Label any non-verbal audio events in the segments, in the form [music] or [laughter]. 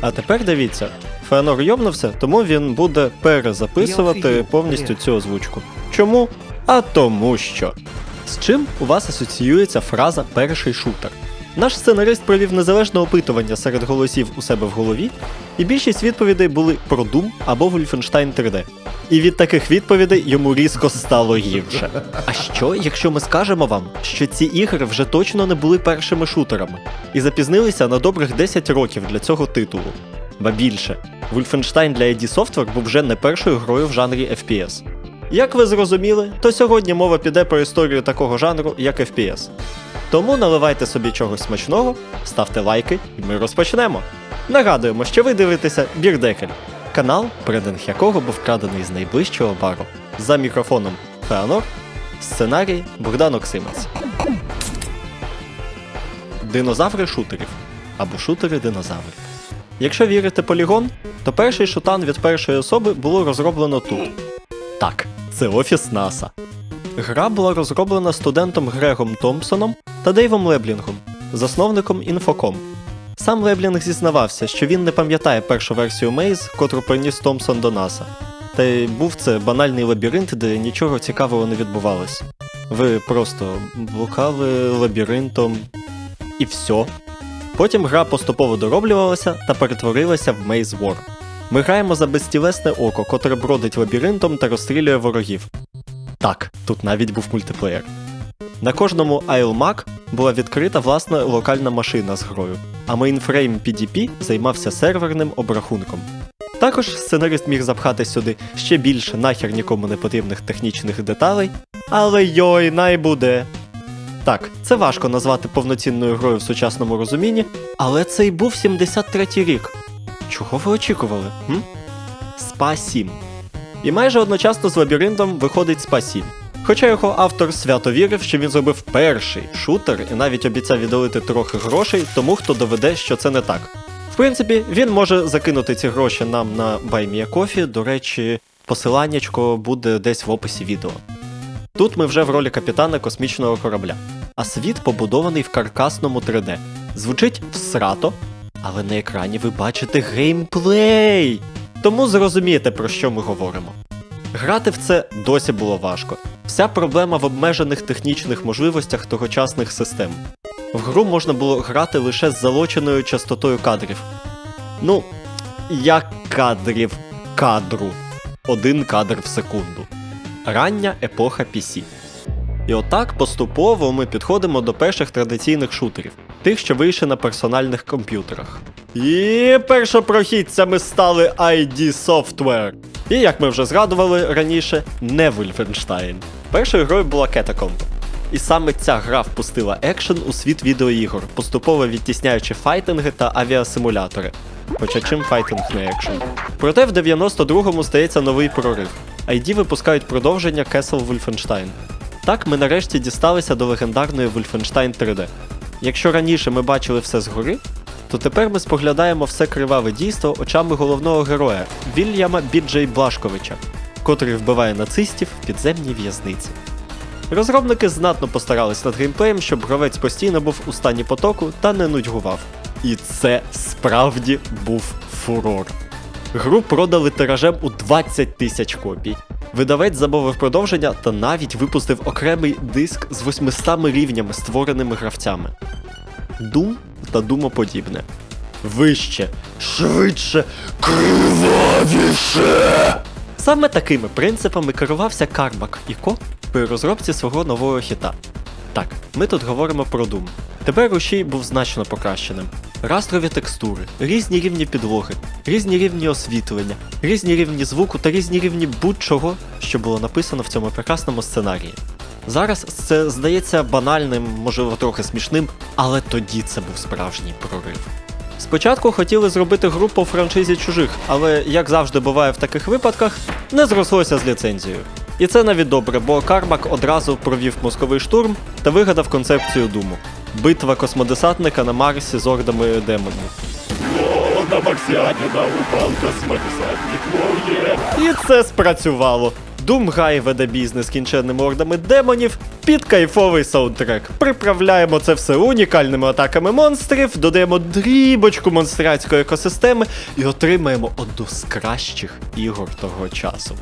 А тепер дивіться, Феонор йомнувся, тому він буде перезаписувати повністю цю озвучку. Чому? А тому що. З чим у вас асоціюється фраза перший шутер? Наш сценарист провів незалежне опитування серед голосів у себе в голові, і більшість відповідей були про Doom або Wolfenstein 3D. І від таких відповідей йому різко стало гірше. А що, якщо ми скажемо вам, що ці ігри вже точно не були першими шутерами і запізнилися на добрих 10 років для цього титулу? Ба більше, Wolfenstein для ID Software був вже не першою грою в жанрі FPS. Як ви зрозуміли, то сьогодні мова піде про історію такого жанру, як FPS. Тому наливайте собі чогось смачного, ставте лайки, і ми розпочнемо. Нагадуємо, що ви дивитеся Бірдекель, канал, перединг якого був вкрадений з найближчого бару. За мікрофоном Феонор, сценарій Богдан Оксимець. Динозаври шутерів або шутери динозаврів. Якщо вірити полігон, то перший шутан від першої особи було розроблено тут. Так, це офіс НАСА. Гра була розроблена студентом Грегом Томпсоном та Дейвом Леблінгом, засновником Infocom. Сам Леблінг зізнавався, що він не пам'ятає першу версію Maze, котру приніс Томпсон до НАСА. Та й був це банальний лабіринт, де нічого цікавого не відбувалось. Ви просто блукали лабіринтом і все. Потім гра поступово дороблювалася та перетворилася в Maze War. Ми граємо за безтілесне око, котре бродить лабіринтом та розстрілює ворогів. Так, тут навіть був мультиплеєр. На кожному ILMAC була відкрита власна локальна машина з грою, а мейнфрейм PDP займався серверним обрахунком. Також сценарист міг запхати сюди ще більше нахер нікому не потрібних технічних деталей, але йой, най буде. Так, це важко назвати повноцінною грою в сучасному розумінні, але це й був 73-й рік. Чого ви очікували? Спа 7. І майже одночасно з лабіринтом виходить Спа 7. Хоча його автор свято вірив, що він зробив перший шутер і навіть обіцяв віддалити трохи грошей тому, хто доведе, що це не так. В принципі, він може закинути ці гроші нам на BuyMeACoffee, до речі, посиланнячко буде десь в описі відео. Тут ми вже в ролі капітана космічного корабля, а світ побудований в каркасному 3D. Звучить всрато, але на екрані ви бачите геймплей. Тому зрозумієте, про що ми говоримо. Грати в це досі було важко. Вся проблема в обмежених технічних можливостях тогочасних систем. В гру можна було грати лише з залоченою частотою кадрів. Ну, як кадрів кадру. Один кадр в секунду. Рання епоха PC. І отак поступово ми підходимо до перших традиційних шутерів, тих, що вийшли на персональних комп'ютерах. І першопрохідцями стали ID Software. І як ми вже згадували раніше, не Wolfenstein. Першою грою була Catacomb. І саме ця гра впустила екшен у світ відеоігор, поступово відтісняючи файтинги та авіасимулятори. Хоча чим файтинг не екшен. Проте в 92-му стається новий прорив. ID випускають продовження Castle Wolfenstein. Так ми нарешті дісталися до легендарної Wolfenstein 3D. Якщо раніше ми бачили все згори, то тепер ми споглядаємо все криваве дійство очами головного героя Вільяма Біджей Блашковича, котрий вбиває нацистів в підземній в'язниці. Розробники знатно постарались над геймплеєм, щоб гравець постійно був у стані потоку та не нудьгував. І це справді був фурор. Гру продали тиражем у 20 тисяч копій. Видавець замовив продовження та навіть випустив окремий диск з 800 рівнями, створеними гравцями. Дум та думоподібне. Вище, швидше, кривавіше. Саме такими принципами керувався Кармак і Ко при розробці свого нового хіта. Так, ми тут говоримо про Doom. Тепер рушій був значно покращеним. Растрові текстури, різні рівні підлоги, різні рівні освітлення, різні рівні звуку та різні рівні будь-чого, що було написано в цьому прекрасному сценарії. Зараз це здається банальним, можливо, трохи смішним, але тоді це був справжній прорив. Спочатку хотіли зробити гру по франшизі чужих, але, як завжди буває в таких випадках, не зрослося з ліцензією. І це навіть добре, бо Кармак одразу провів мозковий штурм та вигадав концепцію Думу. Битва космодесантника на Марсі з ордами демонів. На марсианина упал космодесантник воє. І це спрацювало. Думгай веде бізнес кінченними ордами демонів під кайфовий саундтрек. Приправляємо це все унікальними атаками монстрів, додаємо дрібочку монстрацької екосистеми і отримаємо одну з кращих ігор того часу.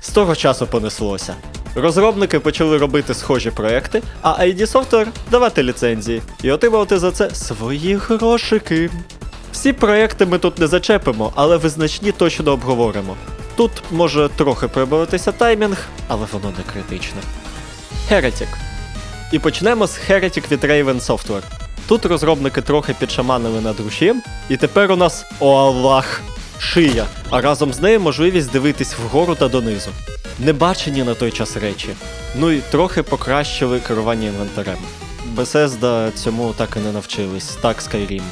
З того часу понеслося. Розробники почали робити схожі проекти, а ID Software давати ліцензії і отримувати за це свої грошики. Всі проекти ми тут не зачепимо, але визначні точно обговоримо. Тут може трохи прибавитися таймінг, але воно не критичне. Heretic. І почнемо з Heretic від Raven Software. Тут розробники трохи підшаманили над рушієм, і тепер у нас о Аллах, шия, а разом з нею можливість дивитись вгору та донизу. Небачені на той час речі. Ну і трохи покращили керування інвентарем. Bethesda цьому так і не навчились. Так Skyrim,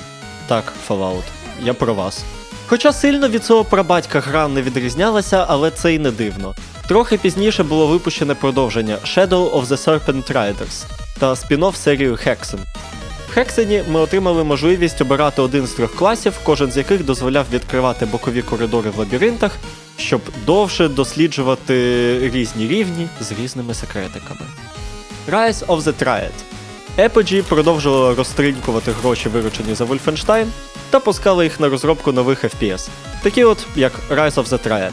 так Fallout. Я про вас. Хоча сильно від цього прабатька гра не відрізнялася, але це й не дивно. Трохи пізніше було випущене продовження Shadow of the Serpent Riders та спін-офф серію Hexen. В Хексені ми отримали можливість обирати один з трьох класів, кожен з яких дозволяв відкривати бокові коридори в лабіринтах, щоб довше досліджувати різні рівні з різними секретиками. Rise of the Triad. Apogee продовжувала розтринькувати гроші, виручені за Wolfenstein, та пускали їх на розробку нових FPS, такі от як Rise of the Triad.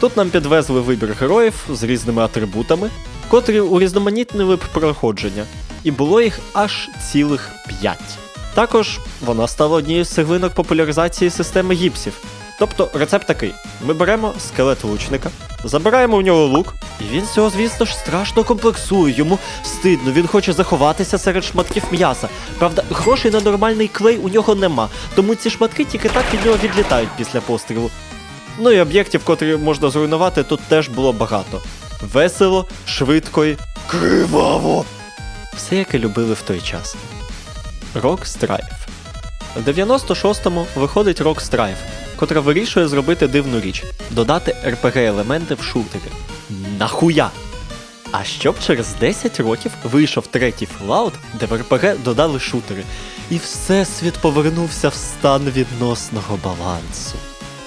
Тут нам підвезли вибір героїв з різними атрибутами, котрі урізноманітнили б проходження, і було їх аж цілих 5. Також вона стала однією з цеглинок популяризації системи гіпсів. Тобто рецепт такий: ми беремо скелет лучника, забираємо у нього лук, і він цього, звісно ж, страшно комплексує, йому стидно, він хоче заховатися серед шматків м'яса. Правда, грошей на нормальний клей у нього нема, тому ці шматки тільки так від нього відлітають після пострілу. Ну і об'єктів, котрі можна зруйнувати, тут теж було багато. Весело, швидко і криваво. Все, як і любили в той час. Rock Strife. В 96-му виходить Rock Strife, котра вирішує зробити дивну річ додати RPG-елементи в шутери. Нахуя? А щоб через 10 років вийшов третій Fallout, де в RPG додали шутери, і всесвіт повернувся в стан відносного балансу.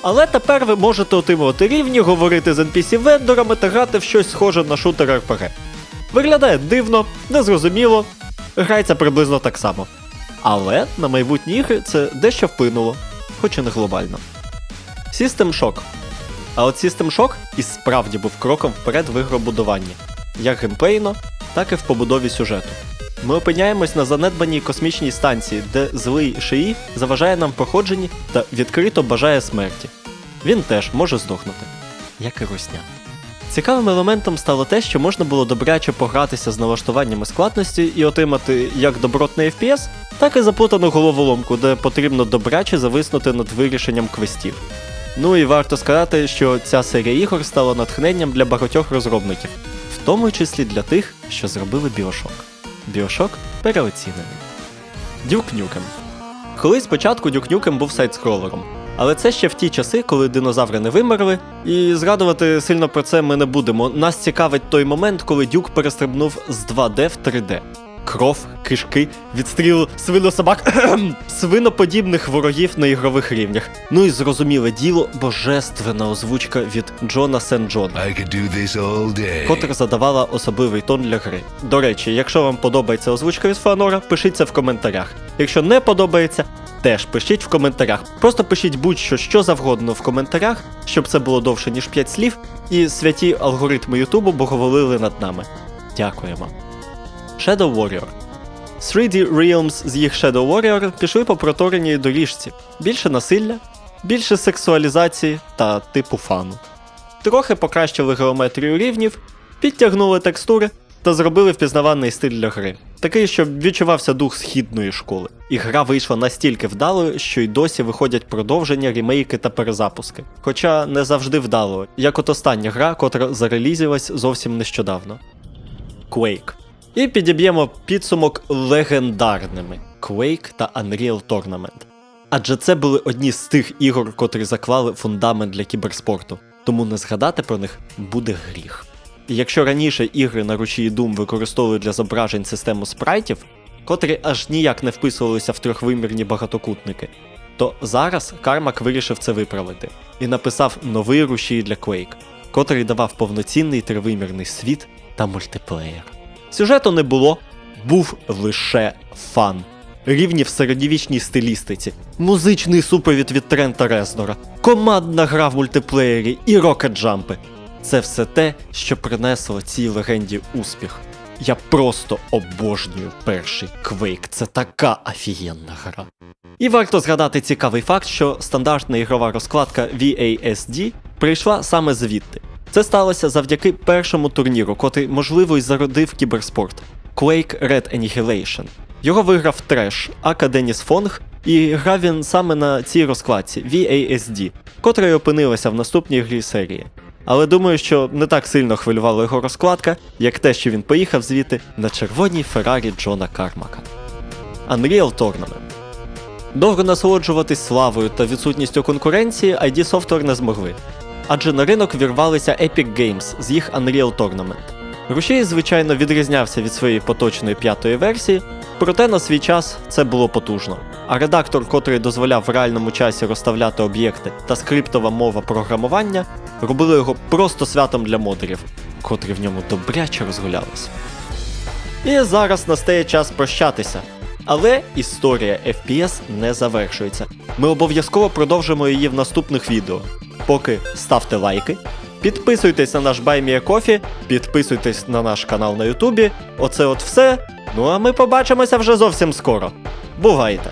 Але тепер ви можете отримувати рівні, говорити з NPC-вендорами та грати в щось схоже на шутер RPG. Виглядає дивно, незрозуміло, грається приблизно так само. Але на майбутні ігри це дещо вплинуло, хоч і не глобально. System Shock. А от System Shock і справді був кроком вперед в ігробудуванні, як геймплейно, так і в побудові сюжету. Ми опиняємось на занедбаній космічній станції, де злий шиї заважає нам проходженні та відкрито бажає смерті. Він теж може здохнути, як і русня. Цікавим елементом стало те, що можна було добряче погратися з налаштуваннями складності і отримати як добротний FPS, так і заплутану головоломку, де потрібно добряче зависнути над вирішенням квестів. Ну і варто сказати, що ця серія ігор стала натхненням для багатьох розробників, в тому числі для тих, що зробили Bioshock. Bioshock переоцінений. Duke Nukem. Колись спочатку Duke Nukem був сайт-скролером, але це ще в ті часи, коли динозаври не вимерли, і згадувати сильно про це ми не будемо. Нас цікавить той момент, коли Дюк перестрибнув з 2D в 3D. Кров, кишки, відстріл свинособак, [coughs] свиноподібних ворогів на ігрових рівнях. Ну і зрозуміле діло, божественна озвучка від Джона Сен Джона котра задавала особливий тон для гри. До речі, якщо вам подобається озвучка від Фанора, пишіть це в коментарях. Якщо не подобається, теж пишіть в коментарях. Просто пишіть будь-що що завгодно в коментарях, щоб це було довше, ніж 5 слів, і святі алгоритми Ютубу боговолили над нами. Дякуємо. Shadow Warrior. 3D Realms з їх Shadow Warrior пішли по протореній доріжці. Більше насилля, більше сексуалізації та типу фану. Трохи покращили геометрію рівнів, підтягнули текстури та зробили впізнаваний стиль для гри. Такий, щоб відчувався дух східної школи. І гра вийшла настільки вдалою, що й досі виходять продовження, рімейки та перезапуски. Хоча не завжди вдало, як от остання гра, котра зарелізилась зовсім нещодавно. Quake. І підіб'ємо підсумок легендарними Quake та Unreal Tournament. Адже це були одні з тих ігор, котрі заклали фундамент для кіберспорту, тому не згадати про них буде гріх. І якщо раніше ігри на рушії Doom використовували для зображень систему спрайтів, котрі аж ніяк не вписувалися в трьохвимірні багатокутники, то зараз Кармак вирішив це виправити і написав новий рушій для Quake. котрий давав повноцінний тривимірний світ та мультиплеєр. Сюжету не було, був лише фан. Рівні в середньовічній стилістиці, музичний супровід від Трента Резнора, командна гра в мультиплеєрі і рокет-джампи. Це все те, що принесло цій легенді успіх. Я просто обожнюю перший Quake. Це така офігенна гра. І варто згадати цікавий факт, що стандартна ігрова розкладка VASD прийшла саме звідти. Це сталося завдяки першому турніру, котрий, можливо, й зародив кіберспорт Quake Red Annihilation. Його виграв Треш, ака Деніс Фонг, і грав він саме на цій розкладці VASD, котра й опинилася в наступній грі серії. Але думаю, що не так сильно хвилювала його розкладка, як те, що він поїхав звідти на червоній Феррарі Джона Кармака. Unreal Tournament. Довго насолоджуватись славою та відсутністю конкуренції ID Software не змогли. Адже на ринок вірвалися Epic Games з їх Unreal Tournament. Рушій, звичайно, відрізнявся від своєї поточної п'ятої версії, проте на свій час це було потужно. А редактор, котрий дозволяв в реальному часі розставляти об'єкти та скриптова мова програмування, робили його просто святом для модерів, котрі в ньому добряче розгулялися. І зараз настає час прощатися. Але історія FPS не завершується. Ми обов'язково продовжимо її в наступних відео. Поки ставте лайки, підписуйтесь на наш BuyMeACoffee, підписуйтесь на наш канал на Ютубі. Оце от все. Ну а ми побачимося вже зовсім скоро. Бувайте!